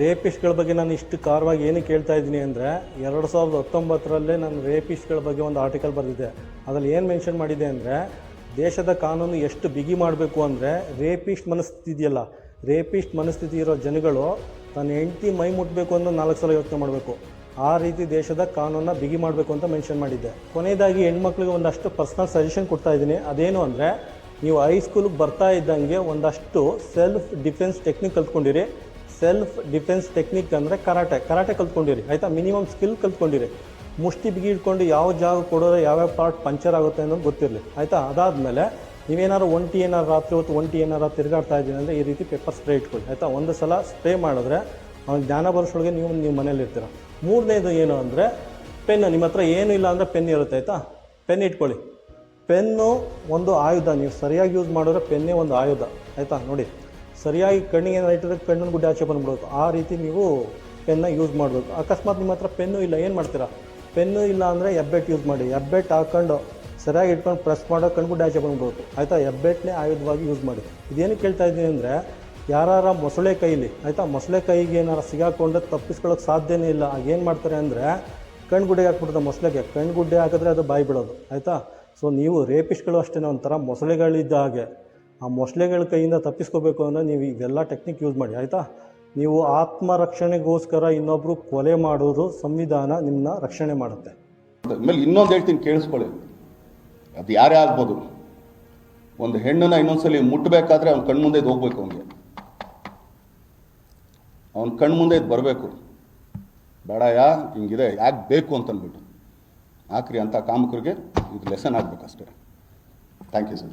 ರೇಪಿಸ್ಟ್ಗಳ ಬಗ್ಗೆ ನಾನು ಇಷ್ಟು ಕಾರವಾಗಿ ಏನಕ್ಕೆ ಹೇಳ್ತಾ ಇದ್ದೀನಿ ಅಂದರೆ ಎರಡು ಸಾವಿರದ ಹತ್ತೊಂಬತ್ತರಲ್ಲೇ ನಾನು ರೇಪಿಸ್ಟ್ಗಳ ಬಗ್ಗೆ ಒಂದು ಆರ್ಟಿಕಲ್ ಬರೆದಿದ್ದೆ ಅದರಲ್ಲಿ ಏನು ಮೆನ್ಷನ್ ಮಾಡಿದೆ ಅಂದರೆ ದೇಶದ ಕಾನೂನು ಎಷ್ಟು ಬಿಗಿ ಮಾಡಬೇಕು ಅಂದರೆ ರೇಪಿಸ್ಟ್ ಮನಸ್ಥಿತಿ ಇದೆಯಲ್ಲ ರೇಪಿಸ್ಟ್ ಮನಸ್ಥಿತಿ ಇರೋ ಜನಗಳು ತನ್ನ ಹೆಂಡತಿ ಮೈ ಮುಟ್ಟಬೇಕು ಅಂತ ನಾಲ್ಕು ಸಲ ಯೋಚನೆ ಮಾಡಬೇಕು. ಆ ರೀತಿ ದೇಶದ ಕಾನೂನನ್ನ ಬಿಗಿ ಮಾಡಬೇಕು ಅಂತ ಮೆನ್ಷನ್ ಮಾಡಿದ್ದೆ. ಕೊನೆಯದಾಗಿ ಹೆಣ್ಮಕ್ಳಿಗೆ ಒಂದಷ್ಟು ಪರ್ಸ್ನಲ್ ಸಜೆಷನ್ ಕೊಡ್ತಾ ಇದ್ದೀನಿ. ಅದೇನು ಅಂದರೆ ನೀವು ಹೈಸ್ಕೂಲಿಗೆ ಬರ್ತಾ ಇದ್ದಂಗೆ ಒಂದಷ್ಟು ಸೆಲ್ಫ್ ಡಿಫೆನ್ಸ್ ಟೆಕ್ನಿಕ್ ಕಲ್ತ್ಕೊಂಡಿರಿ. ಸೆಲ್ಫ್ ಡಿಫೆನ್ಸ್ ಟೆಕ್ನಿಕ್ ಅಂದರೆ ಕರಾಟೆ ಕರಾಟೆ ಕಲ್ತ್ಕೊಂಡಿರಿ, ಆಯಿತಾ? ಮಿನಿಮಮ್ ಸ್ಕಿಲ್ ಕಲ್ತ್ಕೊಂಡಿರಿ. ಮುಷ್ಟಿ ಬಿಗಿ ಇಟ್ಕೊಂಡು ಯಾವ ಜಾಗ ಕೊಡೋದ್ರೆ ಯಾವ್ಯಾವ ಪಾರ್ಟ್ ಪಂಚರ್ ಆಗುತ್ತೆ ಅನ್ನೋದು ಗೊತ್ತಿರಲಿ, ಆಯಿತಾ? ಅದಾದಮೇಲೆ ನೀವೇನಾದ್ರು ಒಂಟಿ ಏನಾರು ರಾತ್ರಿ ಹೊತ್ತು ಒಂಟಿ ಏನಾರು ತಿರುಗಾಡ್ತಾ ಇದ್ದೀನಿ ಅಂದರೆ ಈ ರೀತಿ ಪೇಪರ್ ಸ್ಪ್ರೇ ಇಟ್ಕೊಳ್ಳಿ, ಆಯಿತಾ? ಒಂದು ಸಲ ಸ್ಪ್ರೇ ಮಾಡಿದ್ರೆ ಅವ್ನ ಜ್ಞಾನ ಬರೋಷ್ಟೊಳಗೆ ನೀವು ನೀವು ಮನೇಲಿ ಇರ್ತೀರ ಮೂರನೇದು ಏನು ಅಂದರೆ ಪೆನ್ನು ನಿಮ್ಮ ಹತ್ರ ಏನೂ ಇಲ್ಲ ಅಂದರೆ ಪೆನ್ ಇರುತ್ತೆ, ಆಯಿತಾ? ಪೆನ್ ಇಟ್ಕೊಳ್ಳಿ. ಪೆನ್ನು ಒಂದು ಆಯುಧ, ನೀವು ಸರಿಯಾಗಿ ಯೂಸ್ ಮಾಡಿದ್ರೆ ಪೆನ್ನೇ ಒಂದು ಆಯುಧ, ಆಯಿತಾ? ನೋಡಿ. ಸರಿಯಾಗಿ ಕಣ್ಣಿಗೆ ಏನಾರು ಕಣ್ಣಿನ ಗುಡ್ಡೆ ಆಚೆ ಬಂದ್ಬಿಡೋದು. ಆ ರೀತಿ ನೀವು ಪೆನ್ನ ಯೂಸ್ ಮಾಡಬೇಕು. ಅಕಸ್ಮಾತ್ ನಿಮ್ಮ ಹತ್ರ ಪೆನ್ನು ಇಲ್ಲ, ಏನು ಮಾಡ್ತೀರಾ? ಪೆನ್ನು ಇಲ್ಲ ಅಂದರೆ ಎಬ್ಬೆಟ್ ಯೂಸ್ ಮಾಡಿ. ಎಬ್ಬೆಟ್ ಹಾಕೊಂಡು ಸರಿಯಾಗಿ ಇಟ್ಕೊಂಡು ಪ್ರೆಸ್ ಮಾಡೋ ಕಣ್ಗುಡ್ಡೆ ಆಚೆ ಬಂದ್ಬಿಡೋದು ಆಯಿತಾ? ಎಬ್ಬೆಟ್ನೇ ಆಯುಧವಾಗಿ ಯೂಸ್ ಮಾಡಿ. ಇದೇನು ಕೇಳ್ತಾ ಇದ್ದೀನಿ ಅಂದರೆ ಯಾರ ಮೊಸಳೆ ಕೈಲಿ, ಆಯಿತಾ? ಮೊಸಳೆ ಕೈಗೆ ಏನಾರು ಸಿಗಾಕೊಂಡು ತಪ್ಪಿಸ್ಕೊಳ್ಳೋಕೆ ಸಾಧ್ಯನೇ ಇಲ್ಲ. ಏನು ಮಾಡ್ತಾರೆ ಅಂದರೆ ಕಣ್ಗುಡ್ಡೆ ಹಾಕ್ಬಿಡ್ತಾರೆ ಮೊಸಳೆಗೆ. ಕಣ್ಗುಡ್ಡೆ ಹಾಕಿದ್ರೆ ಅದು ಬಾಯಿ ಬಿಡೋದು. ಆಯಿತಾ? ಸೊ ನೀವು ರೇಪಿಸ್ಟ್ಗಳು ಅಷ್ಟೇ ಒಂಥರ ಮೊಸಳೆಗಳಿದ್ದ ಹಾಗೆ. ಆ ಮೊಸಳೆಗಳ ಕೈಯಿಂದ ತಪ್ಪಿಸ್ಕೋಬೇಕು ಅಂದರೆ ನೀವು ಇದೆಲ್ಲ ಟೆಕ್ನಿಕ್ ಯೂಸ್ ಮಾಡಿ, ಆಯಿತಾ? ನೀವು ಆತ್ಮರಕ್ಷಣೆಗೋಸ್ಕರ ಇನ್ನೊಬ್ಬರು ಕೊಲೆ ಮಾಡೋದು ಸಂವಿಧಾನ ನಿಮ್ಮನ್ನ ರಕ್ಷಣೆ ಮಾಡುತ್ತೆ. ಆಮೇಲೆ ಇನ್ನೊಂದು ಹೇಳ್ತೀನಿ, ಕೇಳಿಸ್ಕೊಳ್ಳಿ. ಅದು ಯಾರೇ ಆಗ್ಬೋದು. ಒಂದು ಹೆಣ್ಣನ್ನ ಇನ್ನೊಂದ್ಸಲಿ ಮುಟ್ಟಬೇಕಾದ್ರೆ ಅವ್ನ ಕಣ್ಮುಂದೆ ಮುಂದೆ ಹೋಗ್ಬೇಕು ಅವನಿಗೆ. ಅವನ ಕಣ್ಮುಂದೆ ಇದು ಬರಬೇಕು. ಬೇಡಯ್ಯ, ಹಿಂಗಿದೆ ಯಾಕೆ ಬೇಕು ಅಂತನ್ಬಿಟ್ಟು. ಆಕ್ರಿ ಅಂತ ಕಾಮಕರಿಗೆ ಇದು ಲೆಸನ್ ಆಗಬೇಕಷ್ಟೇ. Thank you sir